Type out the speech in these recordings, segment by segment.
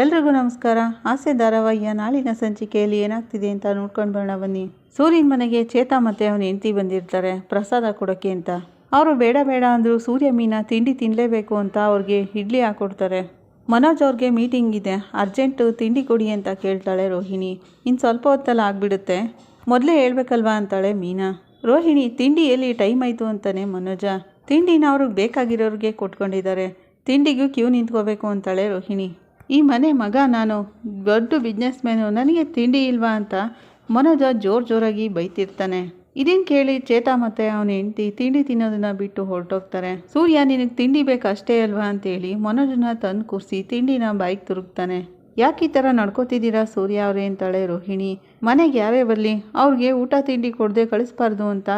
ಎಲ್ರಿಗೂ ನಮಸ್ಕಾರ. ಆಸೆ ಧಾರಾವಾಹಿಯ ನಾಳಿನ ಸಂಚಿಕೆಯಲ್ಲಿ ಏನಾಗ್ತಿದೆ ಅಂತ ನೋಡ್ಕೊಂಡು ಬರೋಣ ಬನ್ನಿ. ಸೂರ್ಯನ ಮನೆಗೆ ಚೇತಾ ಮತ್ತೆ ಅವನ ಹೆಂಡತಿ ಬಂದಿರ್ತಾರೆ. ಪ್ರಸಾದ ಕೊಡೋಕ್ಕೆ ಅಂತ. ಅವರು ಬೇಡ ಬೇಡ ಅಂದರೂ ಸೂರ್ಯ ಮೀನ ತಿಂಡಿ ತಿನ್ನಲೇಬೇಕು ಅಂತ ಅವ್ರಿಗೆ ಇಡ್ಲಿ ಹಾಕ್ಕೊಡ್ತಾರೆ ಮನೋಜ್ ಅವ್ರಿಗೆ ಮೀಟಿಂಗ್ ಇದೆ. ಅರ್ಜೆಂಟು ತಿಂಡಿ ಕೊಡಿ ಅಂತ ಕೇಳ್ತಾಳೆ ರೋಹಿಣಿ. ಇನ್ನು ಸ್ವಲ್ಪ ಹೊತ್ತಲ್ಲ ಆಗಿಬಿಡುತ್ತೆ. ಮೊದಲೇ ಹೇಳ್ಬೇಕಲ್ವಾ ಅಂತಾಳೆ ಮೀನಾ. ರೋಹಿಣಿ, ತಿಂಡಿ ಎಲ್ಲಿ ಟೈಮ್ ಆಯಿತು ಅಂತಾನೆ ಮನೋಜ. ತಿಂಡಿನ ಅವ್ರಿಗೆ ಬೇಕಾಗಿರೋರಿಗೆ ಕೊಟ್ಕೊಂಡಿದ್ದಾರೆ. ತಿಂಡಿಗೂ ಕ್ಯೂ ನಿಂತ್ಕೋಬೇಕು ಅಂತಾಳೆ ರೋಹಿಣಿ. ಈ ಮನೆ ಮಗ ನಾನು ದೊಡ್ಡ ಬಿಸ್ನೆಸ್ ಮ್ಯಾನು ನನಗೆ ತಿಂಡಿ ಇಲ್ವಾ ಅಂತ ಮನೋಜ ಜೋರು ಜೋರಾಗಿ ಬೈತಿರ್ತಾನೆ. ಇದನ್ನು ಕೇಳಿ ಚೇತಾ ಮತ್ತೆ ಅವನ ಹೆಂಡತಿ ತಿಂಡಿ ತಿನ್ನೋದನ್ನ ಬಿಟ್ಟು ಹೊರಟೋಗ್ತಾರೆ. ಸೂರ್ಯ, ನಿನಗೆ ತಿಂಡಿ ಬೇಕು ಅಷ್ಟೇ ಅಲ್ವಾ ಅಂತೇಳಿ ಮನೋಜನ ತಂದು ಕೂರಿಸಿ ತಿಂಡಿನ ಬೈಕ್ ತುರುಕ್ತಾನೆ ಯಾಕೆ ಈ ಥರ ನಡ್ಕೋತಿದ್ದೀರಾ ಸೂರ್ಯ ಅವರೇ ಅಂತಾಳೆ ರೋಹಿಣಿ. ಮನೆಗೆ ಯಾರೇ ಬರಲಿ, ಅವ್ರಿಗೆ ಊಟ ತಿಂಡಿ ಕೊಡದೆ ಕಳಿಸ್ಬಾರ್ದು ಅಂತ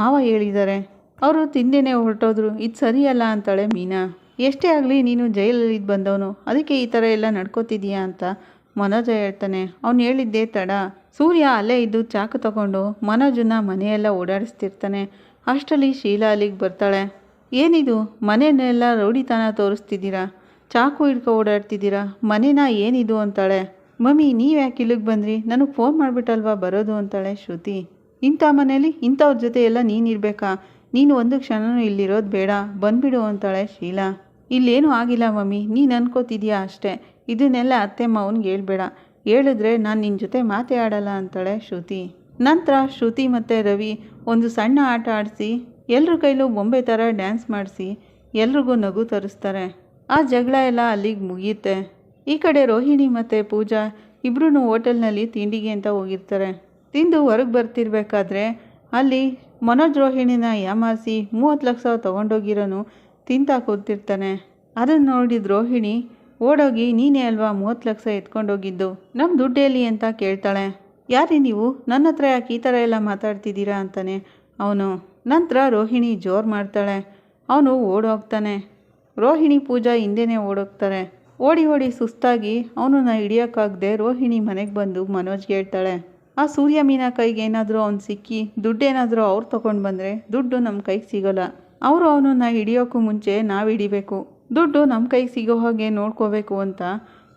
ಮಾವ ಹೇಳಿದ್ದಾರೆ ಅವರು ತಿಂದೇನೆ ಹೊರಟೋದ್ರು, ಇದು ಸರಿಯಲ್ಲ ಅಂತಾಳೆ ಮೀನಾ. ಎಷ್ಟೇ ಆಗಲಿ ನೀನು ಜೈಲಲ್ಲಿ ಬಂದವನು. ಅದಕ್ಕೆ ಈ ಥರ ಎಲ್ಲ ನಡ್ಕೋತಿದೀಯಾ ಅಂತ ಮನೋಜ ಹೇಳ್ತಾನೆ. ಅವನು ಹೇಳಿದ್ದೇ ತಡ. ಸೂರ್ಯ ಅಲ್ಲೇ ಇದ್ದು ಚಾಕು ತಗೊಂಡು ಮನೋಜನ ಮನೆಯೆಲ್ಲ ಓಡಾಡಿಸ್ತಿರ್ತಾನೆ. ಅಷ್ಟರಲ್ಲಿ ಶೀಲಾ ಅಲ್ಲಿಗೆ ಬರ್ತಾಳೆ. ಏನಿದು? ಮನೆಯನ್ನೆಲ್ಲ ರೌಡಿತನ ತೋರಿಸ್ತಿದ್ದೀರಾ? ಚಾಕು ಹಿಡ್ಕೊ ಓಡಾಡ್ತಿದ್ದೀರಾ? ಮನೇನ ಏನಿದು ಅಂತಾಳೆ. ಮಮ್ಮಿ ನೀವು ಯಾಕೆ ಇಲ್ಲಿಗೆ ಬಂದ್ರಿ? ನನಗೆ ಫೋನ್ ಮಾಡಿಬಿಟ್ಟಲ್ವಾ ಬರೋದು ಅಂತಾಳೆ ಶ್ರುತಿ. ಇಂಥ ಮನೇಲಿ ಇಂಥವ್ರ ಜೊತೆ ಎಲ್ಲ ಇರಬೇಕಾ? ನೀನು ಒಂದು ಕ್ಷಣನೂ ಇಲ್ಲಿರೋದು ಬೇಡ. ಬಂದ್ಬಿಡು ಅಂತಾಳೆ ಶೀಲಾ. ಇಲ್ಲೇನೂ ಆಗಿಲ್ಲ ಮಮ್ಮಿ, ನೀನು ಅನ್ಕೋತಿದ್ಯಾ ಅಷ್ಟೇ. ಇದನ್ನೆಲ್ಲ ಅತ್ತೆ ಮಾವನಿಗೆ ಹೇಳ್ಬೇಡ. ಹೇಳಿದ್ರೆ ನಾನು ನಿನ್ನ ಜೊತೆ ಮಾತೇ ಆಡಲ್ಲ ಅಂತಾಳೆ ಶ್ರುತಿ. ನಂತರ ಶ್ರುತಿ ಮತ್ತು ರವಿ ಒಂದು ಸಣ್ಣ ಆಟ ಆಡಿಸಿ ಎಲ್ಲರ ಕೈಲೂ ಬೊಂಬೆ ಥರ ಡ್ಯಾನ್ಸ್ ಮಾಡಿಸಿ, ಎಲ್ರಿಗೂ ನಗು ತರಿಸ್ತಾರೆ. ಆ ಜಗಳ ಎಲ್ಲ ಅಲ್ಲಿಗೆ ಮುಗಿಯುತ್ತೆ. ಈ ಕಡೆ ರೋಹಿಣಿ ಮತ್ತು ಪೂಜಾ ಇಬ್ಬರೂ ಹೋಟೆಲ್ನಲ್ಲಿ ತಿಂಡಿಗೆ ಅಂತ ಹೋಗಿರ್ತಾರೆ. ತಿಂದು ಹೊರಗೆ ಬರ್ತಿರ್ಬೇಕಾದ್ರೆ ಅಲ್ಲಿ ಮನೋಜ್ ರೋಹಿಣಿನ ಯಾಮಾರಿಸಿ ಮೂವತ್ತು ಲಕ್ಷ ತೊಗೊಂಡೋಗಿರೋನು ತಿಂತಾ ಕೂತಿರ್ತಾನೆ. ಅದನ್ನು ನೋಡಿದ ರೋಹಿಣಿ ಓಡೋಗಿ ನೀನೇ ಅಲ್ವಾ ಮೂವತ್ತು ಲಕ್ಷ ಎತ್ಕೊಂಡೋಗಿದ್ದು? ನಮ್ಮ ದುಡ್ಡೇಲಿ ಅಂತ ಕೇಳ್ತಾಳೆ. ಯಾರೇ ನೀವು? ನನ್ನ ಹತ್ರ ಯಾಕೆ ಈ ಥರ ಎಲ್ಲ ಮಾತಾಡ್ತಿದ್ದೀರಾ? ಅಂತಾನೆ. ಅವನು, ನಂತರ ರೋಹಿಣಿ ಜೋರು ಮಾಡ್ತಾಳೆ. ಅವನು ಓಡೋಗ್ತಾನೆ. ರೋಹಿಣಿ ಪೂಜಾ ಹಿಂದೆನೇ ಓಡೋಗ್ತಾರೆ. ಓಡಿ ಓಡಿ ಸುಸ್ತಾಗಿ ಅವನನ್ನ ಹಿಡಿಯೋಕ್ಕಾಗದೆ ರೋಹಿಣಿ ಮನೆಗೆ ಬಂದು ಮನೋಜ್ಗೆ ಹೇಳ್ತಾಳೆ, ಆ ಸೂರ್ಯ ಮೀನ ಕೈಗೆ ಏನಾದರೂ ಅವ್ನು ಸಿಕ್ಕಿ ದುಡ್ಡೇನಾದರೂ ಅವ್ರು ತೊಗೊಂಡು ಬಂದರೆ ದುಡ್ಡು ನಮ್ಮ ಕೈಗೆ ಸಿಗೋಲ್ಲ. ಅವರು ಅವನನ್ನ ಹಿಡಿಯೋಕ್ಕೂ ಮುಂಚೆ ನಾವು ಹಿಡಿಬೇಕು. ದುಡ್ಡು ನಮ್ಮ ಕೈಗೆ ಸಿಗೋ ಹಾಗೆ ನೋಡ್ಕೋಬೇಕು ಅಂತ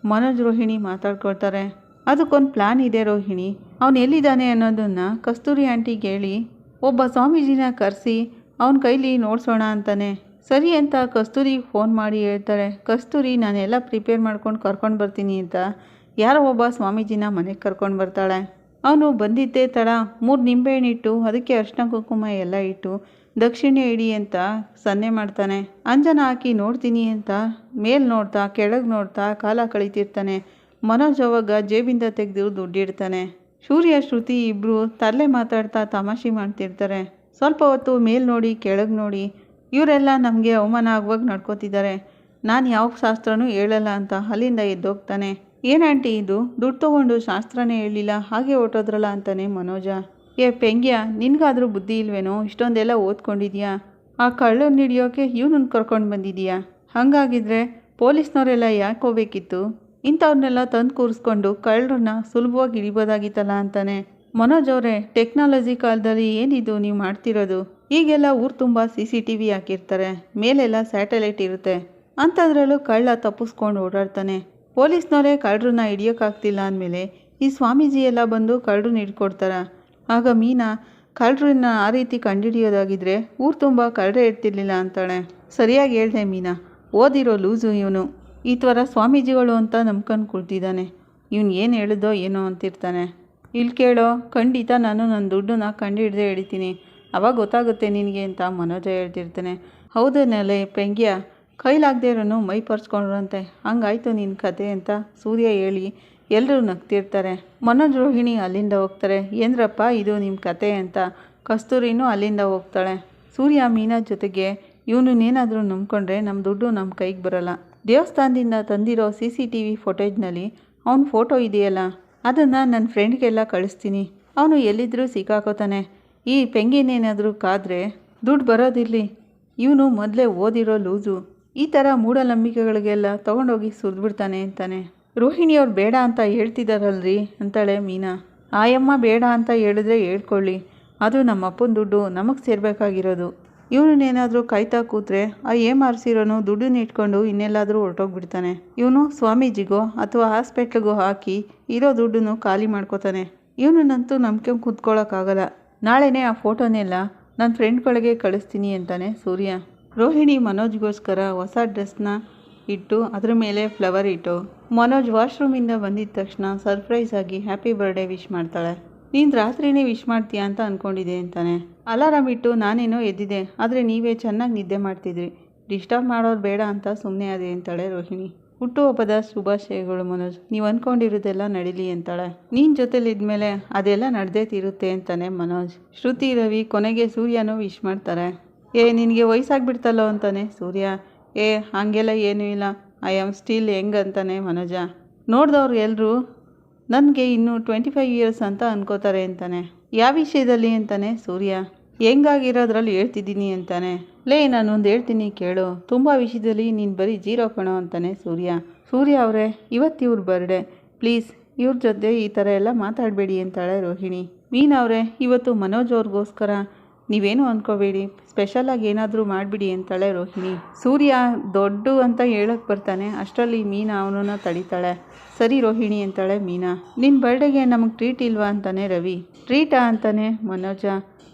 ಮನೋಜ್ ರೋಹಿಣಿ ಮಾತಾಡ್ಕೊಳ್ತಾರೆ. ಅದಕ್ಕೊಂದು ಪ್ಲ್ಯಾನ್ ಇದೆ ರೋಹಿಣಿ. ಅವನು ಎಲ್ಲಿದ್ದಾನೆ ಅನ್ನೋದನ್ನು ಕಸ್ತೂರಿ ಆಂಟಿಗೆ ಹೇಳಿ ಒಬ್ಬ ಸ್ವಾಮೀಜಿನ ಕರೆಸಿ, ಅವನ ಕೈಲಿ ನೋಡ್ಸೋಣ ಅಂತಾನೆ. ಸರಿ ಅಂತ ಕಸ್ತೂರಿಗೆ ಫೋನ್ ಮಾಡಿ ಹೇಳ್ತಾರೆ. ಕಸ್ತೂರಿ, ನಾನೆಲ್ಲ ಪ್ರಿಪೇರ್ ಮಾಡ್ಕೊಂಡು ಕರ್ಕೊಂಡು ಬರ್ತೀನಿ ಅಂತ ಯಾರೋ ಒಬ್ಬ ಸ್ವಾಮೀಜಿನ ಮನೆಗೆ ಕರ್ಕೊಂಡು ಬರ್ತಾಳೆ. ಅವನು ಬಂದಿದ್ದೇ ತಡ. ಮೂರು ನಿಂಬೆಹಣ್ಣಿಟ್ಟು, ಅದಕ್ಕೆ ಅರ್ಶಿನ ಕುಂಕುಮ ಎಲ್ಲ ಇಟ್ಟು ದಕ್ಷಿಣೆ ಇಡಿ ಅಂತ ಸನ್ನೆ ಮಾಡ್ತಾನೆ. ಅಂಜನ ಹಾಕಿ ನೋಡ್ತೀನಿ ಅಂತ ಮೇಲ್ ನೋಡ್ತಾ, ಕೆಳಗೆ ನೋಡ್ತಾ ಕಾಲ ಕಳೀತಿರ್ತಾನೆ. ಮನೋಜ್ ಅವಾಗ ಜೇಬಿಂದ ತೆಗೆದು ದುಡ್ಡಿಡ್ತಾನೆ. ಸೂರ್ಯ, ಶ್ರುತಿ ಇಬ್ಬರು ತರಲೆ ಮಾತಾಡ್ತಾ ತಮಾಷೆ ಮಾಡ್ತಿರ್ತಾರೆ. ಸ್ವಲ್ಪ ಹೊತ್ತು ಮೇಲ್ ನೋಡಿ, ಕೆಳಗೆ ನೋಡಿ, ಇವರೆಲ್ಲ ನಮಗೆ ಅವಮಾನ ಆಗುವಾಗ ನಡ್ಕೋತಿದ್ದಾರೆ. ನಾನು ಯಾವ ಶಾಸ್ತ್ರನೂ ಹೇಳಲ್ಲ ಅಂತ ಅಲ್ಲಿಂದ ಎದ್ದೋಗ್ತಾನೆ. ಏನಂಟಿ ಇದು? ದುಡ್ಡು ತೊಗೊಂಡು ಶಾಸ್ತ್ರನೇ ಹೇಳಿಲ್ಲ, ಹಾಗೆ ಹೊಟ್ಟೋದ್ರಲ್ಲ ಅಂತಾನೆ ಮನೋಜ. ಏ ಪೆಂಗ್ಯ, ನಿನಗಾದರೂ ಬುದ್ಧಿ ಇಲ್ವೇನೋ? ಇಷ್ಟೊಂದೆಲ್ಲ ಓದ್ಕೊಂಡಿದ್ಯಾ? ಆ ಕಳ್ಳನ್ನ ಹಿಡಿಯೋಕೆ ಇವನು ಕರ್ಕೊಂಡು ಬಂದಿದೀಯಾ? ಹಾಗಾಗಿದ್ರೆ ಪೊಲೀಸ್ನವರೆಲ್ಲ ಯಾಕೆ ಹೋಗ್ಬೇಕಿತ್ತು? ಇಂಥವ್ರನ್ನೆಲ್ಲ ತಂದು ಕೂರಿಸ್ಕೊಂಡು ಕಳ್ಳರನ್ನ ಸುಲಭವಾಗಿ ಹಿಡಿಬೋದಾಗಿತ್ತಲ್ಲ ಅಂತಾನೆ. ಮನೋಜ್ ಅವರೇ, ಟೆಕ್ನಾಲಜಿ ಕಾಲದಲ್ಲಿ ಏನಿದು ನೀವು ಮಾಡ್ತಿರೋದು? ಈಗೆಲ್ಲ ಊರು ತುಂಬ ಸಿ ಸಿ ಟಿ ವಿ ಹಾಕಿರ್ತಾರೆ. ಮೇಲೆಲ್ಲ ಸ್ಯಾಟಲೈಟ್ ಇರುತ್ತೆ. ಅಂಥದ್ರಲ್ಲೂ ಕಳ್ಳ ತಪ್ಪಿಸ್ಕೊಂಡು ಓಡಾಡ್ತಾನೆ. ಪೊಲೀಸ್ನವರೇ ಕಳ್ಳರನ್ನ ಹಿಡಿಯೋಕ್ಕಾಗ್ತಿಲ್ಲ ಅಂದಮೇಲೆ ಈ ಸ್ವಾಮೀಜಿ ಎಲ್ಲ ಬಂದು ಕಳ್ಳರನ್ನ ಹಿಡ್ಕೊಡ್ತಾರ? ಆಗ ಮೀನಾ, ಕಳ್ಳರನ್ನ ಆ ರೀತಿ ಕಂಡುಹಿಡಿಯೋದಾಗಿದ್ದರೆ ಊರು ತುಂಬ ಕಳ್ಳರೇ ಇರ್ತಿರ್ಲಿಲ್ಲ ಅಂತಾಳೆ. ಸರಿಯಾಗಿ ಹೇಳ್ದೆ ಮೀನಾ, ಓದಿರೋ ಲೂಸು ಇವನು. ಈ ಥರ ಸ್ವಾಮೀಜಿಗಳು ಅಂತ ನಂಬ್ಕೊಂಡು ಕುಳ್ತಿದ್ದಾನೆ. ಇವನು ಏನು ಹೇಳಿದೋ ಏನೋ ಅಂತಿರ್ತಾನೆ. ಇಲ್ಲಿ ಕೇಳೋ, ಖಂಡಿತ ನಾನು ನನ್ನ ದುಡ್ಡನ್ನ ಕಂಡು ಹಿಡ್ದೆ ಹಿಡಿತೀನಿ ಅವಾಗ ಗೊತ್ತಾಗುತ್ತೆ ನಿನಗೆ ಅಂತ ಮನೋಜ ಹೇಳ್ತಿರ್ತಾನೆ. ನೆಲೆ ಪೆಂಗ್ಯ, ಕೈಲಾಗದೇ ಇರೋನು ಮೈ ಪರ್ಸ್ಕೊಂಡ್ರಂತೆ. ಹಂಗಾಯ್ತು ನಿನ್ನ ಕತೆ ಅಂತ ಸೂರ್ಯ ಹೇಳಿ ಎಲ್ಲರೂ ನಗ್ತಿರ್ತಾರೆ. ಮನೋದ್ರೋಹಿಣಿ ಅಲ್ಲಿಂದ ಹೋಗ್ತಾರೆ. ಏನ್ರಪ್ಪ ಇದು ನಿಮ್ಮ ಕತೆ ಅಂತ ಕಸ್ತೂರಿನೂ ಅಲ್ಲಿಂದ ಹೋಗ್ತಾಳೆ. ಸೂರ್ಯ ಮೀನಾ ಜೊತೆಗೆ ಇವನನ್ನೇನಾದರೂ ನಂಬ್ಕೊಂಡ್ರೆ ನಮ್ಮ ದುಡ್ಡು ನಮ್ಮ ಕೈಗೆ ಬರಲ್ಲ. ದೇವಸ್ಥಾನದಿಂದ ತಂದಿರೋ ಸಿ ಸಿ ಟಿ ವಿ ಫೋಟೇಜ್ನಲ್ಲಿ ಅವನ ಫೋಟೋ ಇದೆಯಲ್ಲ, ಅದನ್ನು ನನ್ನ ಫ್ರೆಂಡ್ಗೆಲ್ಲ ಕಳಿಸ್ತೀನಿ. ಅವನು ಎಲ್ಲಿದ್ದರೂ ಸಿಕ್ಕಾಕೋತಾನೆ. ಈ ಪೆಂಗಿನೇನಾದರೂ ಕಾದ್ರೆ ದುಡ್ಡು ಬರೋದಿರಲಿ. ಇವನು ಮೊದಲೇ ಓದಿರೋ ಲೂಸು. ಈ ಥರ ಮೂಢನಂಬಿಕೆಗಳಿಗೆಲ್ಲ ತೊಗೊಂಡೋಗಿ ಸುರಿದ್ಬಿಡ್ತಾನೆ ಅಂತಾನೆ. ರೋಹಿಣಿಯವ್ರು ಬೇಡ ಅಂತ ಹೇಳ್ತಿದ್ದಾರಲ್ರಿ ಅಂತಾಳೆ ಮೀನಾ. ಆಯಮ್ಮ ಬೇಡ ಅಂತ ಹೇಳಿದ್ರೆ ಹೇಳ್ಕೊಳ್ಳಿ. ಅದು ನಮ್ಮ ಅಪ್ಪನ ದುಡ್ಡು, ನಮಗೆ ಸೇರಬೇಕಾಗಿರೋದು. ಇವನನ್ನೇನಾದರೂ ಕಾಯ್ತಾ ಕೂತ್ರೆ ಆ ಏಮಾರಿಸಿರೋನು ದುಡ್ಡನ್ನ ಇಟ್ಕೊಂಡು ಇನ್ನೆಲ್ಲಾದರೂ ಹೊರಟೋಗ್ಬಿಡ್ತಾನೆ. ಇವನು ಸ್ವಾಮೀಜಿಗೋ ಅಥವಾ ಹಾಸ್ಪಿಟ್ಲಿಗೋ ಹಾಕಿ ಇರೋ ದುಡ್ಡನ್ನು ಖಾಲಿ ಮಾಡ್ಕೋತಾನೆ. ಇವನನ್ನಂತೂ ನಂಬಿಕೆ ಕೂತ್ಕೊಳ್ಳೋಕ್ಕಾಗಲ್ಲ ನಾಳೆನೇ ಆ ಫೋಟೋನೆಲ್ಲ ನನ್ನ ಫ್ರೆಂಡ್ಗಳಿಗೆ ಕಳಿಸ್ತೀನಿ ಅಂತಾನೆ ಸೂರ್ಯ. ರೋಹಿಣಿ ಮನೋಜ್ಗೋಸ್ಕರ ಹೊಸ ಡ್ರೆಸ್ನ ಇಟ್ಟು ಅದ್ರ ಮೇಲೆ ಫ್ಲವರ್ ಇಟ್ಟು. ಮನೋಜ್ ವಾಶ್ರೂಮಿಂದ ಬಂದಿದ ತಕ್ಷಣ ಸರ್ಪ್ರೈಸ್ ಆಗಿ ಹ್ಯಾಪಿ ಬರ್ಡೇ ವಿಶ್ ಮಾಡ್ತಾಳೆ. ನೀನು ರಾತ್ರಿನೇ ವಿಶ್ ಮಾಡ್ತೀಯಾ ಅಂತ ಅಂದ್ಕೊಂಡಿದ್ದೆ ಅಂತಾನೆ. ಅಲಾರಾಮ್ ಇಟ್ಟು, ನಾನೇನೋ ಎದ್ದಿದೆ, ಆದರೆ ನೀವೇ ಚೆನ್ನಾಗಿ ನಿದ್ದೆ ಮಾಡ್ತಿದ್ರಿ. ಡಿಸ್ಟರ್ಬ್ ಮಾಡೋರು ಬೇಡ ಅಂತ ಸುಮ್ಮನೆ ಅದೇ ಅಂತಾಳೆ ರೋಹಿಣಿ. ಹುಟ್ಟುಹಬ್ಬದ ಶುಭಾಶಯಗಳು ಮನೋಜ್. ನೀವು ಅಂದ್ಕೊಂಡಿರೋದೆಲ್ಲ ನಡೀಲಿ ಅಂತಾಳೆ. ನೀನು ಜೊತೆಲಿದ್ಮೇಲೆ ಅದೆಲ್ಲ ನಡೆದೇ ತೀರುತ್ತೆ ಅಂತಾನೆ ಮನೋಜ್. ಶ್ರುತಿ, ರವಿ ಕೊನೆಗೆ ಸೂರ್ಯನೂ ವಿಶ್ ಮಾಡ್ತಾರೆ. ಏ, ನಿನಗೆ ವಯಸ್ಸಾಗ್ಬಿಡ್ತಲ್ಲೋ ಅಂತಾನೆ ಸೂರ್ಯ. ಏ, ಹಾಗೆಲ್ಲ ಏನೂ ಇಲ್ಲ. ಐ ಆಮ್ ಸ್ಟಿಲ್ ಹೆಂಗ್ ಅಂತಾನೆ ಮನೋಜ. ನೋಡಿದವ್ರು ಎಲ್ಲರೂ ನನಗೆ ಇನ್ನೂ ಟ್ವೆಂಟಿ ಫೈವ್ ಇಯರ್ಸ್ ಅಂತ ಅನ್ಕೋತಾರೆ ಅಂತಾನೆ. ಯಾವ ವಿಷಯದಲ್ಲಿ ಅಂತಾನೆ? ಸೂರ್ಯ. ಹೆಂಗಾಗಿರೋದ್ರಲ್ಲಿ ಹೇಳ್ತಿದ್ದೀನಿ ಅಂತಾನೆ. ಲೇ, ನಾನೊಂದು ಹೇಳ್ತೀನಿ ಕೇಳು. ತುಂಬ ವಿಷಯದಲ್ಲಿ ನೀನು ಬರೀ ಜೀರೋ ಕಣೋ ಅಂತಾನೆ ಸೂರ್ಯ. ಸೂರ್ಯ ಅವರೇ, ಇವತ್ತು ಇವ್ರ ಬರ್ಡೆ ಪ್ಲೀಸ್, ಇವ್ರ ಜೊತೆ ಈ ಥರ ಎಲ್ಲ ಮಾತಾಡಬೇಡಿ ಅಂತಾಳೆ ರೋಹಿಣಿ. ಮೀನವ್ರೆ ಇವತ್ತು ಮನೋಜ್ ಅವ್ರಿಗೋಸ್ಕರ ನೀವೇನು ಅಂದ್ಕೋಬೇಡಿ ಸ್ಪೆಷಲಾಗಿ ಏನಾದರೂ ಮಾಡಿಬಿಡಿ ಅಂತಾಳೆ ರೋಹಿಣಿ. ಸೂರ್ಯ ದೊಡ್ಡ ಅಂತ ಹೇಳಕ್ಕೆ ಬರ್ತಾನೆ. ಅಷ್ಟರಲ್ಲಿ ಮೀನಾ ಅವನನ್ನ ತಡಿತಾಳೆ. ಸರಿ ರೋಹಿಣಿ ಅಂತಾಳೆ ಮೀನಾ. ನಿನ್ನ ಬರ್ಡೇಗೆ ನಮಗೆ ಟ್ರೀಟ್ ಇಲ್ವಾ ಅಂತಾನೆ ರವಿ. ಟ್ರೀಟಾ ಅಂತಾನೆ ಮನೋಜ.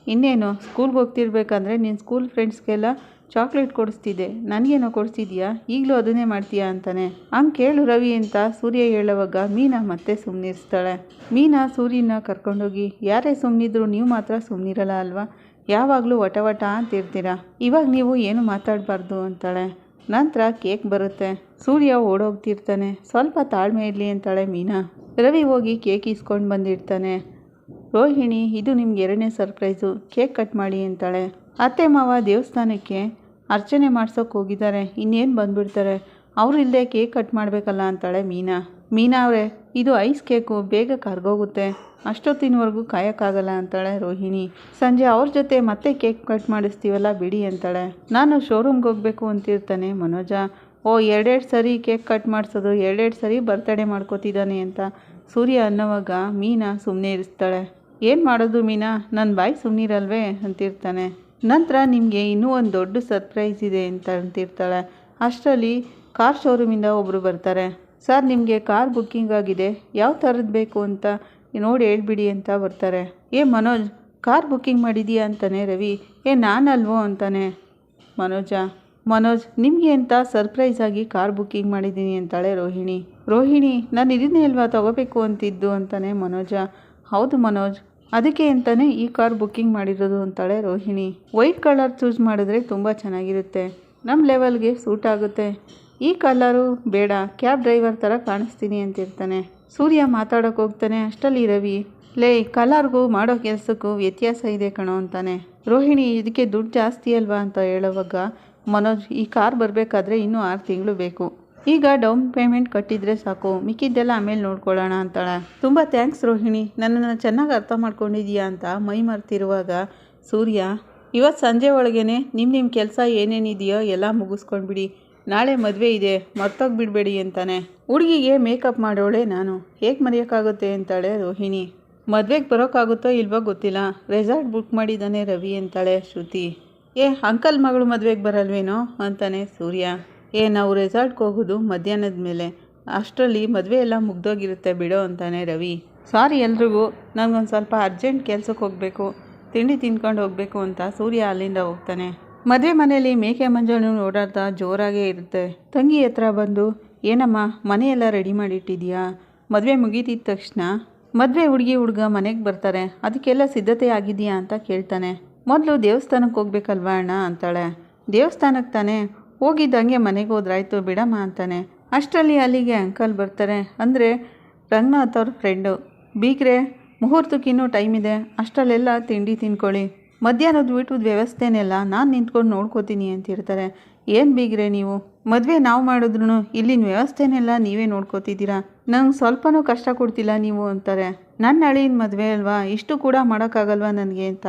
ಇನ್ನೇನು ಸ್ಕೂಲ್ಗೆ ಹೋಗ್ತಿರ್ಬೇಕಂದ್ರೆ ನಿನ್ನ ಸ್ಕೂಲ್ ಫ್ರೆಂಡ್ಸ್ಗೆಲ್ಲ ಚಾಕ್ಲೇಟ್ ಕೊಡಿಸ್ತಿದ್ದೆ. ನನಗೇನೋ ಕೊಡಿಸ್ತಿದ್ಯಾ ಈಗಲೂ ಅದನ್ನೇ ಮಾಡ್ತೀಯಾ ಅಂತಾನೆ. ಹಂಗೆ ಕೇಳು ರವಿ ಅಂತ ಸೂರ್ಯ ಹೇಳುವಾಗ ಮೀನಾ ಮತ್ತೆ ಸುಮ್ಮನಿರ್ಸ್ತಾಳೆ ಮೀನಾ ಸೂರ್ಯನ ಕರ್ಕೊಂಡೋಗಿ, ಯಾರೇ ಸುಮ್ಮನಿದ್ರು ನೀವು ಮಾತ್ರ ಸುಮ್ಮನಿರಲ್ಲ ಅಲ್ವಾ? ಯಾವಾಗಲೂ ವಟ ವಟ ಅಂತಿರ್ತೀರ ಇವಾಗ ನೀವು ಏನು ಮಾತಾಡಬಾರ್ದು ಅಂತಾಳೆ. ನಂತರ ಕೇಕ್ ಬರುತ್ತೆ. ಸೂರ್ಯ ಓಡೋಗ್ತಿರ್ತಾನೆ. ಸ್ವಲ್ಪ ತಾಳ್ಮೆ ಇರಲಿ ಅಂತಾಳೆ ಮೀನಾ. ರವಿ ಹೋಗಿ ಕೇಕ್ ಇಸ್ಕೊಂಡು ಬಂದಿರ್ತಾನೆ. ರೋಹಿಣಿ, ಇದು ನಿಮ್ಗೆ ಎರಡನೇ ಸರ್ಪ್ರೈಸು. ಕೇಕ್ ಕಟ್ ಮಾಡಿ ಅಂತಾಳೆ. ಅತ್ತೆ ಮಾವ ದೇವಸ್ಥಾನಕ್ಕೆ ಅರ್ಚನೆ ಮಾಡ್ಸೋಕೆ ಹೋಗಿದ್ದಾರೆ. ಇನ್ನೇನು ಬಂದುಬಿಡ್ತಾರೆ? ಅವ್ರು ಇಲ್ಲದೆ ಕೇಕ್ ಕಟ್ ಮಾಡಬೇಕಲ್ಲ ಅಂತಾಳೆ ಮೀನಾ. ಮೀನಾ ಅವರೇ, ಇದು ಐಸ್ ಕೇಕು, ಬೇಗ ಕರ್ಗೋಗುತ್ತೆ. ಅಷ್ಟೊತ್ತಿನವರೆಗೂ ಕಾಯೋಕ್ಕಾಗಲ್ಲ ಅಂತಾಳೆ ರೋಹಿಣಿ. ಸಂಜೆ ಅವ್ರ ಜೊತೆ ಮತ್ತೆ ಕೇಕ್ ಕಟ್ ಮಾಡಿಸ್ತೀವಲ್ಲ ಬಿಡಿ ಅಂತಾಳೆ. ನಾನು ಶೋರೂಮ್ಗೆ ಹೋಗಬೇಕು ಅಂತಿರ್ತಾನೆ ಮನೋಜ. ಓ, ಎರಡೆರಡು ಸರಿ ಕೇಕ್ ಕಟ್ ಮಾಡಿಸೋದು, ಎರಡೆರಡು ಸರಿ ಬರ್ತಡೇ ಮಾಡ್ಕೋತಿದ್ದಾನೆ ಅಂತ ಸೂರ್ಯ ಅನ್ನೋವಾಗ ಮೀನಾ ಸುಮ್ಮನೆ ಇರಿಸ್ತಾಳೆ. ಏನು ಮಾಡೋದು ಮೀನಾ? ನನ್ನ ಬಾಯಿ ಸುಮ್ಮನಿರಲ್ವೇ ಅಂತಿರ್ತಾನೆ. ನಂತರ ನಿಮಗೆ ಇನ್ನೂ ಒಂದು ದೊಡ್ಡ ಸರ್ಪ್ರೈಸ್ ಇದೆ ಅಂತ ಅಂತಿರ್ತಾಳೆ. ಅಷ್ಟರಲ್ಲಿ ಕಾರ್ ಶೋರೂಮಿಂದ ಒಬ್ಬರು ಬರ್ತಾರೆ. ಸರ್, ನಿಮಗೆ ಕಾರ್ ಬುಕ್ಕಿಂಗ್ ಆಗಿದೆ. ಯಾವ ಥರದ್ದು ಬೇಕು ಅಂತ ನೋಡಿ ಹೇಳ್ಬಿಡಿ ಅಂತ ಬರ್ತಾರೆ. ಏ ಮನೋಜ್, ಕಾರ್ ಬುಕ್ಕಿಂಗ್ ಮಾಡಿದೀಯಾ ಅಂತಾನೆ ರವಿ. ಏ ನಾನಲ್ವೋ ಅಂತಾನೆ. ಮನೋಜ, ಮನೋಜ್, ನಿಮಗೆ ಅಂತ ಸರ್ಪ್ರೈಸ್ ಆಗಿ ಕಾರ್ ಬುಕ್ಕಿಂಗ್ ಮಾಡಿದ್ದೀನಿ ಅಂತಾಳೆ ರೋಹಿಣಿ. ರೋಹಿಣಿ, ನಾನು ಇದನ್ನೇ ಅಲ್ವಾ ತಗೋಬೇಕು ಅಂತಿದ್ದು ಅಂತಾನೆ ಮನೋಜ. ಹೌದು ಮನೋಜ್, ಅದಕ್ಕೆ ಅಂತಾನೆ ಈ ಕಾರ್ ಬುಕ್ಕಿಂಗ್ ಮಾಡಿರೋದು ಅಂತಾಳೆ ರೋಹಿಣಿ. ವೈಟ್ ಕಲರ್ ಚೂಸ್ ಮಾಡಿದ್ರೆ ತುಂಬ ಚೆನ್ನಾಗಿರುತ್ತೆ. ನಮ್ಮ ಲೆವೆಲ್ಗೆ ಸೂಟ್ ಆಗುತ್ತೆ. ಈ ಕಲರು ಬೇಡ, ಕ್ಯಾಬ್ ಡ್ರೈವರ್ ಥರ ಕಾಣಿಸ್ತೀನಿ ಅಂತಿರ್ತಾನೆ. ಸೂರ್ಯ ಮಾತಾಡೋಕೆ ಹೋಗ್ತಾನೆ ಅಷ್ಟರಲ್ಲಿ ರವಿ, ಲೇ, ಕಲರ್ಗೂ ಮಾಡೋ ಕೆಲಸಕ್ಕೂ ವ್ಯತ್ಯಾಸ ಇದೆ ಕಣೋ ಅಂತಾನೆ. ರೋಹಿಣಿ ಇದಕ್ಕೆ ದುಡ್ಡು ಜಾಸ್ತಿ ಅಲ್ವಾ ಅಂತ ಹೇಳೋವಾಗ ಮನೋಜ್, ಈ ಕಾರ್ ಬರಬೇಕಾದ್ರೆ ಇನ್ನೂ ಆರು ತಿಂಗಳು ಬೇಕು. ಈಗ ಡೌನ್ ಪೇಮೆಂಟ್ ಕಟ್ಟಿದ್ರೆ ಸಾಕು, ಮಿಕ್ಕಿದ್ದೆಲ್ಲ ಆಮೇಲೆ ನೋಡ್ಕೊಳ್ಳೋಣ ಅಂತಾಳೆ. ತುಂಬ ಥ್ಯಾಂಕ್ಸ್ ರೋಹಿಣಿ, ನನ್ನನ್ನು ಚೆನ್ನಾಗಿ ಅರ್ಥ ಮಾಡ್ಕೊಂಡಿದೀಯಾ ಅಂತ ಮೈ ಮರ್ತಿರುವಾಗ ಸೂರ್ಯ ಇವತ್ತು ಸಂಜೆ ಒಳಗೇನೆ ನಿಮ್ಮ ನಿಮ್ಮ ಕೆಲಸ ಏನೇನಿದೆಯೋ ಎಲ್ಲ ಮುಗಿಸ್ಕೊಂಡ್ಬಿಡಿ. ನಾಳೆ ಮದುವೆ ಇದೆ ಮರ್ತೋಗ್ಬಿಡ್ಬೇಡಿ ಅಂತಾನೆ. ಹುಡುಗಿಗೆ ಮೇಕಪ್ ಮಾಡೋಳೆ ನಾನು. ಹೇಗೆ ಮರೆಯೋಕ್ಕಾಗುತ್ತೆ ಅಂತಾಳೆ ರೋಹಿಣಿ. ಮದುವೆಗೆ ಬರೋಕ್ಕಾಗುತ್ತೋ ಇಲ್ವೋ ಗೊತ್ತಿಲ್ಲ. ರೆಸಾರ್ಟ್ ಬುಕ್ ಮಾಡಿದ್ದಾನೆ ರವಿ ಅಂತಾಳೆ ಶ್ರುತಿ. ಏ, ಅಂಕಲ್ ಮಗಳು ಮದುವೆಗೆ ಬರಲ್ವೇನೋ ಅಂತಾನೆ ಸೂರ್ಯ. ಏ, ನಾವು ರೆಸಾರ್ಟ್ಗೆ ಹೋಗೋದು ಮಧ್ಯಾಹ್ನದ ಮೇಲೆ. ಅಷ್ಟರಲ್ಲಿ ಮದುವೆ ಎಲ್ಲ ಮುಗ್ದೋಗಿರುತ್ತೆ ಬಿಡೋ ಅಂತಾನೆ ರವಿ. ಸಾರಿ ಎಲ್ರಿಗೂ, ನನಗೊಂದು ಸ್ವಲ್ಪ ಅರ್ಜೆಂಟ್ ಕೆಲ್ಸಕ್ಕೆ ಹೋಗಬೇಕು. ತಿಂಡಿ ತಿನ್ಕೊಂಡು ಹೋಗಬೇಕು ಅಂತ ಸೂರ್ಯ ಅಲ್ಲಿಂದ ಹೋಗ್ತಾನೆ. ಮದುವೆ ಮನೆಯಲ್ಲಿ ಮೇಕೆ ಮಂಜಾನು ಓಡಾಡ್ತಾ ಜೋರಾಗೇ ಇರುತ್ತೆ. ತಂಗಿ ಹತ್ರ ಬಂದು, ಏನಮ್ಮ, ಮನೆಯೆಲ್ಲ ರೆಡಿ ಮಾಡಿಟ್ಟಿದ್ಯಾ ಮದುವೆ ಮುಗಿದಿದ್ದ ತಕ್ಷಣ ಮದುವೆ ಹುಡುಗಿ ಹುಡುಗ ಮನೆಗೆ ಬರ್ತಾರೆ, ಅದಕ್ಕೆಲ್ಲ ಸಿದ್ಧತೆ ಆಗಿದೆಯಾ ಅಂತ ಕೇಳ್ತಾನೆ. ಮೊದಲು ದೇವಸ್ಥಾನಕ್ಕೆ ಹೋಗ್ಬೇಕಲ್ವಾ ಅಣ್ಣ? ಅಂತಾಳೆ. ದೇವಸ್ಥಾನಕ್ಕೆ ತಾನೆ. ಹೋಗಿದ್ದಂಗೆ ಮನೆಗೆ ಹೋದ್ರಾಯ್ತು ಬಿಡಮ್ಮ ಅಂತಾನೆ. ಅಷ್ಟರಲ್ಲಿ ಅಲ್ಲಿಗೆ ಅಂಕಲ್ ಬರ್ತಾರೆ. ಅಂದರೆ ರಂಗನಾಥ್ ಅವ್ರ ಫ್ರೆಂಡು ಬೀಗ್ರೆ, ಮುಹೂರ್ತಕ್ಕಿನ್ನೂ ಟೈಮ್ ಇದೆ. ಅಷ್ಟರಲ್ಲೆಲ್ಲ ತಿಂಡಿ ತಿನ್ಕೊಳ್ಳಿ. ಮಧ್ಯಾಹ್ನದ ಊಟದ ವ್ಯವಸ್ಥೆನೆಲ್ಲ ನಾನು ನಿಂತ್ಕೊಂಡು ನೋಡ್ಕೋತೀನಿ ಅಂತಿರ್ತಾರೆ. ಏನು ಬೀಗ್ರೆ ನೀವು? ಮದುವೆ ನಾವು ಮಾಡಿದ್ರು ಇಲ್ಲಿನ ವ್ಯವಸ್ಥೆನೆಲ್ಲ ನೀವೇ ನೋಡ್ಕೋತಿದ್ದೀರಾ? ನಂಗೆ ಸ್ವಲ್ಪನೂ ಕಷ್ಟ ಕೊಡ್ತಿಲ್ಲ ನೀವು ಅಂತಾರೆ. ನನ್ನ ಅಳಿಯಿನ ಮದುವೆ ಅಲ್ವಾ? ಇಷ್ಟು ಕೂಡ ಮಾಡೋಕ್ಕಾಗಲ್ವಾ ನನಗೆ ಅಂತ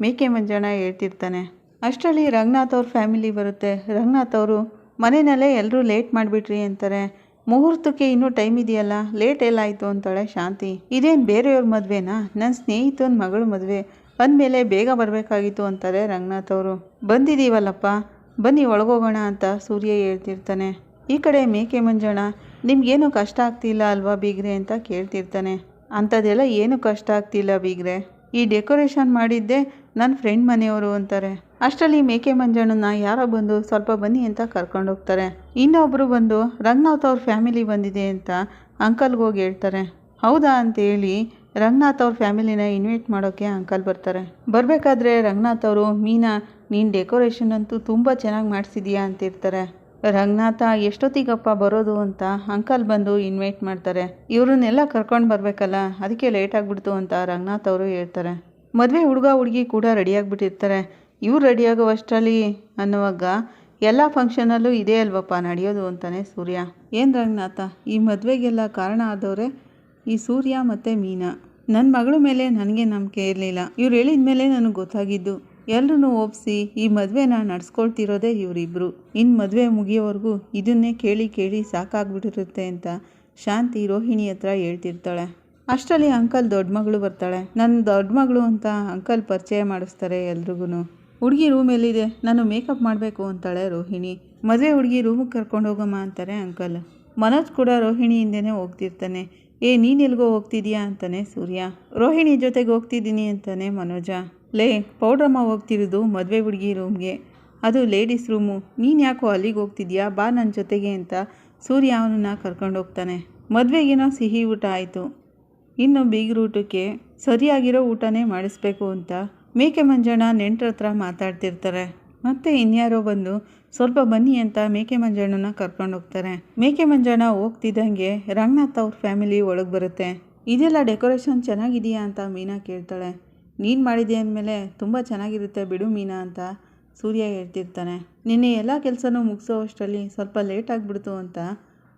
ಮೇಕೆ ಮಂಜಣ್ಣ ಹೇಳ್ತಿರ್ತಾನೆ. ಅಷ್ಟರಲ್ಲಿ ರಂಗನಾಥ್ ಅವ್ರ ಫ್ಯಾಮಿಲಿ ಬರುತ್ತೆ. ರಂಗನಾಥ್ ಅವರು ಮನೆಯಲ್ಲೇ ಎಲ್ಲರೂ ಲೇಟ್ ಮಾಡಿಬಿಟ್ರಿ ಅಂತಾರೆ. ಮುಹೂರ್ತಕ್ಕೆ ಇನ್ನೂ ಟೈಮ್ ಇದೆಯಲ್ಲ? ಲೇಟ್ ಎಲ್ಲ ಆಯಿತು ಅಂತಾಳೆ ಶಾಂತಿ. ಇದೇನು ಬೇರೆಯವ್ರ ಮದುವೆನಾ? ನನ್ನ ಸ್ನೇಹಿತನ ಮಗಳ ಮದುವೆ. ಅಂದಮೇಲೆ ಬೇಗ ಬರಬೇಕಾಗಿತ್ತು ಅಂತಾರೆ ರಂಗನಾಥ್ ಅವರು. ಬಂದಿದ್ದೀವಲ್ಲಪ್ಪ ಬನ್ನಿ ಒಳಗೋಗೋಣ ಅಂತ ಸೂರ್ಯ ಹೇಳ್ತಿರ್ತಾನೆ. ಈ ಕಡೆ ಮೇಕೆ ಮಂಜಣ್ಣ, ನಿಮಗೇನು ಕಷ್ಟ ಆಗ್ತಿಲ್ಲ ಅಲ್ವಾ ಬೀಗ್ರೆ ಅಂತ ಕೇಳ್ತಿರ್ತಾನೆ. ಅಂಥದ್ದೆಲ್ಲ ಏನು ಕಷ್ಟ ಆಗ್ತಿಲ್ಲ ಬೀಗ್ರೆ. ಈ ಡೆಕೋರೇಷನ್ ಮಾಡಿದ್ದೆ ನನ್ನ ಫ್ರೆಂಡ್ ಮನೆಯವರು ಅಂತಾರೆ. ಅಷ್ಟರಲ್ಲಿ ಮೇಕೆ ಮಂಜಣ್ಣನ ಯಾರೋ ಬಂದು ಸ್ವಲ್ಪ ಬನ್ನಿ ಅಂತ ಕರ್ಕೊಂಡು ಹೋಗ್ತಾರೆ ಇನ್ನೊಬ್ಬರು ಬಂದು ರಂಗನಾಥ್ ಅವ್ರ ಫ್ಯಾಮಿಲಿ ಬಂದಿದೆ ಅಂತ ಅಂಕಲ್ಗೆ ಹೋಗಿ ಹೇಳ್ತಾರೆ. ಹೌದಾ ಅಂತೇಳಿ ರಂಗನಾಥ್ ಅವ್ರ ಫ್ಯಾಮಿಲಿನ ಇನ್ವೈಟ್ ಮಾಡೋಕ್ಕೆ ಅಂಕಲ್ ಬರ್ತಾರೆ. ಬರಬೇಕಾದ್ರೆ ರಂಗನಾಥ್ ಅವರು, ಮೀನಾ, ನೀನು ಡೆಕೋರೇಷನ್ ಅಂತೂ ತುಂಬ ಚೆನ್ನಾಗಿ ಮಾಡಿಸಿದೀಯಾ? ಅಂತಿರ್ತಾರೆ. ರಂಗನಾಥ, ಎಷ್ಟೊತ್ತಿಗಪ್ಪ ಬರೋದು? ಅಂತ ಅಂಕಲ್ ಬಂದು ಇನ್ವೈಟ್ ಮಾಡ್ತಾರೆ. ಇವರನ್ನೆಲ್ಲ ಕರ್ಕೊಂಡು ಬರಬೇಕಲ್ಲ, ಅದಕ್ಕೆ ಲೇಟ್ ಆಗಿಬಿಡ್ತು ಅಂತ ರಂಗನಾಥ್ ಅವರು ಹೇಳ್ತಾರೆ. ಮದುವೆ ಹುಡುಗ ಹುಡುಗಿ ಕೂಡ ರೆಡಿಯಾಗಿಬಿಟ್ಟಿರ್ತಾರೆ ಇವ್ರು ರೆಡಿಯಾಗೋ ಅಷ್ಟರಲ್ಲಿ ಅನ್ನುವಾಗ ಎಲ್ಲ ಫಂಕ್ಷನಲ್ಲೂ ಇದೇ ಅಲ್ವಪ್ಪ, ನಡೆಯೋದು ಅಂತಾನೆ ಸೂರ್ಯ. ಏನು ರಂಗನಾಥ, ಈ ಮದುವೆಗೆಲ್ಲ ಕಾರಣ ಆದವರೇ ಈ ಸೂರ್ಯ ಮತ್ತು ಮೀನಾ. ನನ್ನ ಮಗಳ ಮೇಲೆ ನನಗೆ ನಂಬಿಕೆ ಇರಲಿಲ್ಲ. ಇವ್ರು ಹೇಳಿದ ಮೇಲೆ ನನಗೆ ಗೊತ್ತಾಗಿದ್ದು ಎಲ್ಲರೂ ಒಪ್ಸಿ ಈ ಮದುವೆನ ನಡೆಸ್ಕೊಳ್ತಿರೋದೇ ಇವರಿಬ್ಬರು ಇನ್ನು ಮದುವೆ ಮುಗಿಯೋವರೆಗೂ ಇದನ್ನೇ ಕೇಳಿ ಕೇಳಿ ಸಾಕಾಗ್ಬಿಟ್ಟಿರುತ್ತೆ ಅಂತ ಶಾಂತಿ ರೋಹಿಣಿ ಹತ್ರ ಹೇಳ್ತಿರ್ತಾಳೆ. ಅಷ್ಟರಲ್ಲಿ ಅಂಕಲ್ ದೊಡ್ಡ ಮಗಳು ಬರ್ತಾಳೆ. ನನ್ನ ದೊಡ್ಡ ಮಗಳು ಅಂತ ಅಂಕಲ್ ಪರಿಚಯ ಮಾಡಿಸ್ತಾರೆ ಎಲ್ರಿಗೂ ಹುಡುಗಿ ರೂಮ್ ಎಲ್ಲಿದೆ? ನಾನು ಮೇಕಪ್ ಮಾಡಬೇಕು ಅಂತಾಳೆ ರೋಹಿಣಿ. ಮದುವೆ ಹುಡುಗಿ ರೂಮಿಗೆ ಕರ್ಕೊಂಡು ಹೋಗಮ್ಮ ಅಂತಾರೆ ಅಂಕಲ್. ಮನೋಜ್ ಕೂಡ ರೋಹಿಣಿ ಹಿಂದೆನೇ ಹೋಗ್ತಿರ್ತಾನೆ. ಏ, ನೀನು ಎಲ್ಗೋ ಹೋಗ್ತಿದ್ಯಾ ಅಂತಾನೆ ಸೂರ್ಯ. ರೋಹಿಣಿ ಜೊತೆಗೆ ಹೋಗ್ತಿದ್ದೀನಿ ಅಂತಾನೆ ಮನೋಜ. ಲೇ, ಪೌಡ್ರಮ್ಮ ಹೋಗ್ತಿರೋದು ಮದುವೆ ಹುಡುಗಿ ರೂಮ್ಗೆ. ಅದು ಲೇಡೀಸ್ ರೂಮು. ನೀನು ಯಾಕೋ ಅಲ್ಲಿಗೆ ಹೋಗ್ತಿದ್ಯಾ? ಬಾ ನನ್ನ ಜೊತೆಗೆ ಅಂತ ಸೂರ್ಯ ಅವನನ್ನ ಕರ್ಕೊಂಡು ಹೋಗ್ತಾನೆ. ಮದುವೆಗೇನೋ ಸಿಹಿ ಊಟ ಆಯಿತು. ಇನ್ನು ಬೀಗರ ಊಟಕ್ಕೆ ಸರಿಯಾಗಿರೋ ಊಟನೇ ಮಾಡಿಸ್ಬೇಕು ಅಂತ ಮೇಕೆ ಮಂಜಣ್ಣ ನೆಂಟ್ರ ಹತ್ರ ಮಾತಾಡ್ತಿರ್ತಾರೆ. ಮತ್ತೆ ಇನ್ಯಾರೋ ಬಂದು, ಸ್ವಲ್ಪ ಬನ್ನಿ ಅಂತ ಮೇಕೆ ಮಂಜಣ್ಣನ ಕರ್ಕೊಂಡು ಹೋಗ್ತಾರೆ. ಮೇಕೆ ಮಂಜಣ್ಣ ಹೋಗ್ತಿದ್ದಂಗೆ ರಂಗನಾಥ್ ಅವ್ರ ಫ್ಯಾಮಿಲಿ ಒಳಗೆ ಬರುತ್ತೆ. ಇದೆಲ್ಲ ಡೆಕೋರೇಷನ್ ಚೆನ್ನಾಗಿದೆಯಾ? ಅಂತ ಮೀನಾ ಕೇಳ್ತಾಳೆ. ನೀನು ಮಾಡಿದೆ ಅಂದಮೇಲೆ ತುಂಬ ಚೆನ್ನಾಗಿರುತ್ತೆ ಬಿಡು ಮೀನಾ, ಅಂತ ಸೂರ್ಯ ಹೇಳ್ತಿರ್ತಾನೆ. ನಿನ್ನೆ ಎಲ್ಲ ಕೆಲಸನೂ ಮುಗಿಸೋ ಅಷ್ಟರಲ್ಲಿ ಸ್ವಲ್ಪ ಲೇಟ್ ಆಗಿಬಿಡ್ತು, ಅಂತ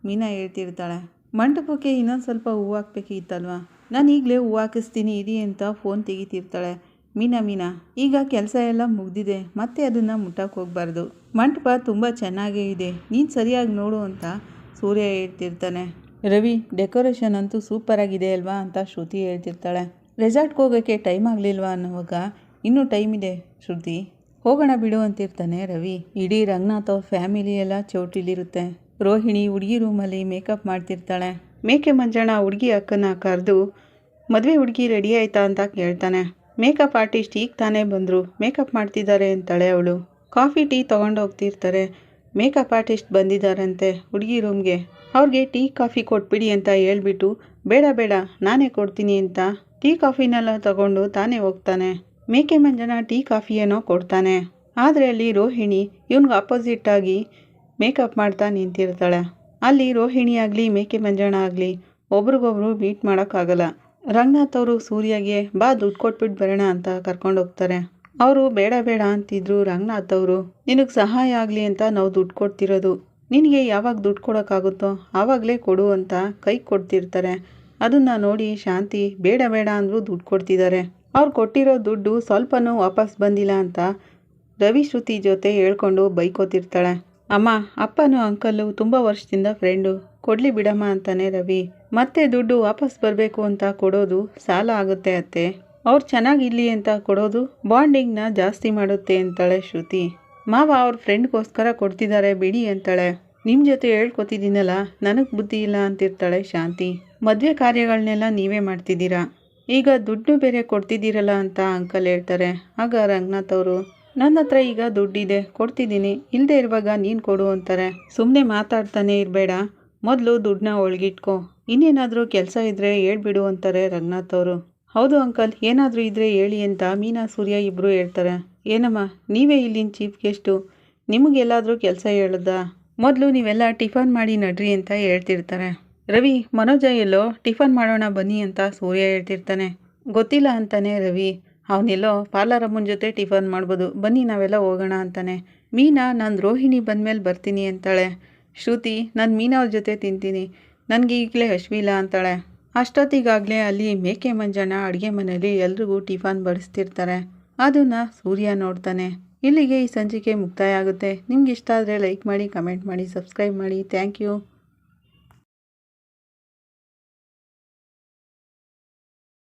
ಮೀನಾ ಹೇಳ್ತಿರ್ತಾಳೆ. ಮಂಟಪಕ್ಕೆ ಇನ್ನೊಂದು ಸ್ವಲ್ಪ ಹೂವು ಹಾಕ್ಬೇಕಿತ್ತಲ್ವಾ? ನಾನು ಈಗಲೇ ಹೂವು ಹಾಕಿಸ್ತೀನಿ, ಇರಿ, ಅಂತ ಫೋನ್ ತೆಗಿತಿರ್ತಾಳೆ. ಮೀನಾ ಮೀನಾ, ಈಗ ಕೆಲಸ ಎಲ್ಲ ಮುಗ್ದಿದೆ, ಮತ್ತೆ ಅದನ್ನು ಮುಟ್ಟಕ್ಕೆ ಹೋಗ್ಬಾರ್ದು. ಮಂಟಪ ತುಂಬ ಚೆನ್ನಾಗೇ ಇದೆ, ನೀನು ಸರಿಯಾಗಿ ನೋಡು ಅಂತ ಸೂರ್ಯ ಹೇಳ್ತಿರ್ತಾನೆ. ರವಿ, ಡೆಕೋರೇಷನ್ ಅಂತೂ ಸೂಪರ್ ಆಗಿದೆ ಅಲ್ವಾ ಅಂತ ಶ್ರುತಿ ಹೇಳ್ತಿರ್ತಾಳೆ. ರೆಸಾರ್ಟ್ಗೆ ಹೋಗೋಕ್ಕೆ ಟೈಮ್ ಆಗಲಿಲ್ವಾ ಅನ್ನುವಾಗ, ಇನ್ನೂ ಟೈಮ್ ಇದೆ, ಶ್ರುತಿ. ಹೋಗೋಣ ಬಿಡು ಅಂತಿರ್ತಾನೆ ರವಿ. ಇಡೀ ರಂಗನಾಥ್ ಅವ್ರ ಫ್ಯಾಮಿಲಿ ಎಲ್ಲ ಚೌಟಿಲಿರುತ್ತೆ. ರೋಹಿಣಿ ಹುಡುಗಿ ರೂಮಲ್ಲಿ ಮೇಕಪ್ ಮಾಡ್ತಿರ್ತಾಳೆ. ಮೇಕೆ ಮಂಜಣ್ಣ ಹುಡುಗಿ ಅಕ್ಕನ ಕರೆದು, ಮದುವೆ ಹುಡುಗಿ ರೆಡಿ ಆಯ್ತಾ? ಅಂತ ಕೇಳ್ತಾನೆ. ಮೇಕಪ್ ಆರ್ಟಿಸ್ಟ್ ಈಗ ತಾನೇ ಬಂದರು. ಮೇಕಪ್ ಮಾಡ್ತಿದ್ದಾರೆ ಅಂತಾಳೆ ಅವಳು. ಕಾಫಿ, ಟೀ ತೊಗೊಂಡು ಹೋಗ್ತಿರ್ತಾರೆ. ಮೇಕಪ್ ಆರ್ಟಿಸ್ಟ್ ಬಂದಿದ್ದಾರಂತೆ ಹುಡುಗಿ ರೂಮ್ಗೆ. ಅವ್ರಿಗೆ ಟೀ, ಕಾಫಿ ಕೊಟ್ಬಿಡಿ ಅಂತ ಹೇಳ್ಬಿಟ್ಟು, ಬೇಡ ಬೇಡ, ನಾನೇ ಕೊಡ್ತೀನಿ ಅಂತ. ಟೀ, ಕಾಫಿನೆಲ್ಲ ತಗೊಂಡು ತಾನೇ ಹೋಗ್ತಾನೆ. ಮೇಕೆ ಮಂಜನ ಟೀ, ಕಾಫಿ ಏನೋ ಕೊಡ್ತಾನೆ. ಆದರೆ ಅಲ್ಲಿ ರೋಹಿಣಿ ಇವನ್ಗೆ ಆಪೋಸಿಟ್ ಆಗಿ ಮೇಕಪ್ ಮಾಡ್ತಾ ನಿಂತಿರ್ತಾಳೆ. ಅಲ್ಲಿ ರೋಹಿಣಿ ಆಗಲಿ, ಮೇಕೆ ಮಂಜಣ್ಣ ಆಗಲಿ, ಒಬ್ರಿಗೊಬ್ರು ಮೀಟ್ ಮಾಡೋಕ್ಕಾಗಲ್ಲ. ರಂಗನಾಥ್ ಅವರು ಸೂರ್ಯಗೆ, ಬಾ, ದುಡ್ಡು ಕೊಟ್ಬಿಟ್ಟು ಬರೋಣ ಅಂತ ಕರ್ಕೊಂಡು ಹೋಗ್ತಾರೆ. ಅವರು, ಬೇಡ ಬೇಡ, ಅಂತಿದ್ರು ರಂಗನಾಥ್ ಅವರು. ನಿನಗೆ ಸಹಾಯ ಆಗಲಿ ಅಂತ ನಾವು ದುಡ್ಡು ಕೊಡ್ತಿರೋದು. ನಿನಗೆ ಯಾವಾಗ ದುಡ್ಡು ಕೊಡೋಕ್ಕಾಗುತ್ತೋ ಆವಾಗಲೇ ಕೊಡು ಅಂತ ಕೈ ಕೊಡ್ತಿರ್ತಾರೆ. ಅದನ್ನು ನೋಡಿ ಶಾಂತಿ, ಬೇಡ ಬೇಡ, ಅಂದರೂ ದುಡ್ಡು ಕೊಡ್ತಿದ್ದಾರೆ. ಅವ್ರು ಕೊಟ್ಟಿರೋ ದುಡ್ಡು ಸ್ವಲ್ಪನೂ ವಾಪಸ್ ಬಂದಿಲ್ಲ ಅಂತ ರವಿ ಶ್ರುತಿ ಜೊತೆ ಹೇಳ್ಕೊಂಡು ಬೈಕೋತಿರ್ತಾಳೆ. ಅಮ್ಮ, ಅಪ್ಪನೂ, ಅಂಕಲ್ಲು ತುಂಬ ವರ್ಷದಿಂದ ಫ್ರೆಂಡು ಕೊಡಲಿ ಬಿಡಮ್ಮ ಅಂತಾನೆ ರವಿ. ಮತ್ತೆ ದುಡ್ಡು ವಾಪಸ್ ಬರಬೇಕು ಅಂತ ಕೊಡೋದು ಸಾಲ ಆಗುತ್ತೆ ಅತ್ತೆ. ಅವ್ರು ಚೆನ್ನಾಗಿರ್ಲಿ ಅಂತ ಕೊಡೋದು ಬಾಂಡಿಂಗ್ನ ಜಾಸ್ತಿ ಮಾಡುತ್ತೆ ಅಂತಾಳೆ ಶ್ರುತಿ. ಮಾವ ಅವ್ರ ಫ್ರೆಂಡ್ಗೋಸ್ಕರ ಕೊಡ್ತಿದ್ದಾರೆ ಬಿಡಿ ಅಂತಾಳೆ. ನಿಮ್ಮ ಜೊತೆ ಹೇಳ್ಕೊತಿದ್ದೀನಲ್ಲ, ನನಗೆ ಬುದ್ಧಿ ಇಲ್ಲ ಅಂತಿರ್ತಾಳೆ ಶಾಂತಿ. ಮದುವೆ ಕಾರ್ಯಗಳನ್ನೆಲ್ಲ ನೀವೇ ಮಾಡ್ತಿದ್ದೀರಾ? ಈಗ ದುಡ್ಡು ಬೇರೆ ಕೊಡ್ತಿದ್ದೀರಲ್ಲ ಅಂತ ಅಂಕಲ್ ಹೇಳ್ತಾರೆ. ಆಗ ರಂಗನಾಥ್ ಅವರು, ನನ್ನ ಹತ್ರ ಈಗ ದುಡ್ಡಿದೆ, ಕೊಡ್ತಿದ್ದೀನಿ. ಇಲ್ಲದೆ ಇರುವಾಗ ನೀನು ಕೊಡು ಅಂತಾರೆ. ಸುಮ್ಮನೆ ಮಾತಾಡ್ತಾನೆ ಇರಬೇಡ. ಮೊದಲು ದುಡ್ಡನ್ನ ಒಳಗಿಟ್ಕೊ. ಇನ್ನೇನಾದರೂ ಕೆಲಸ ಇದ್ದರೆ ಹೇಳ್ಬಿಡು ಅಂತಾರೆ ರಂಗನಾಥ್ ಅವರು. ಹೌದು ಅಂಕಲ್, ಏನಾದರೂ ಇದ್ದರೆ ಹೇಳಿ ಅಂತ ಮೀನಾ, ಸೂರ್ಯ ಇಬ್ಬರು ಹೇಳ್ತಾರೆ. ಏನಮ್ಮ, ನೀವೇ ಇಲ್ಲಿನ ಚೀಫ್ ಗೆಸ್ಟು ನಿಮಗೆಲ್ಲಾದರೂ ಕೆಲಸ ಹೇಳದಾ? ಮೊದಲು ನೀವೆಲ್ಲ ಟಿಫನ್ ಮಾಡಿ ನಡ್ರಿ ಅಂತ ಹೇಳ್ತಿರ್ತಾರೆ. ರವಿ, ಮನೋಜ ಎಲ್ಲೋ ಟಿಫನ್ ಮಾಡೋಣ ಬನ್ನಿ ಅಂತ ಸೂರ್ಯ ಹೇಳ್ತಿರ್ತಾನೆ. ಗೊತ್ತಿಲ್ಲ ಅಂತಾನೆ ರವಿ. ಅವನೆಲ್ಲೋ ಪಾರ್ಲರಮ್ಮನ ಜೊತೆ ಟಿಫನ್ ಮಾಡ್ಬೋದು. ಬನ್ನಿ ನಾವೆಲ್ಲ ಹೋಗೋಣ ಅಂತಾನೆ. ಮೀನಾ, ನಾನು ರೋಹಿಣಿ ಬಂದಮೇಲೆ ಬರ್ತೀನಿ ಅಂತಾಳೆ. ಶ್ರುತಿ, ನಾನು ಮೀನಾ ಅವ್ರ ಜೊತೆ ತಿಂತೀನಿ. ನನಗೆ ಈಗಲೇ ಹಶ್ವಿಲ್ಲ ಅಂತಾಳೆ. ಅಷ್ಟೊತ್ತಿಗಾಗಲೇ ಅಲ್ಲಿ ಮೇಕೆ ಮಂಜಣ್ಣ ಅಡುಗೆ ಮನೆಯಲ್ಲಿ ಎಲ್ರಿಗೂ ಟಿಫನ್ ಬಡಿಸ್ತಿರ್ತಾರೆ. ಅದನ್ನು ಸೂರ್ಯ ನೋಡ್ತಾನೆ. ಇಲ್ಲಿಗೆ ಈ ಸಂಚಿಕೆ ಮುಕ್ತಾಯ ಆಗುತ್ತೆ. ನಿಮ್ಗೆ ಇಷ್ಟ ಆದರೆ ಲೈಕ್ ಮಾಡಿ ಕಮೆಂಟ್ ಮಾಡಿ ಸಬ್ಸ್ಕ್ರೈಬ್ ಮಾಡಿ. Thank you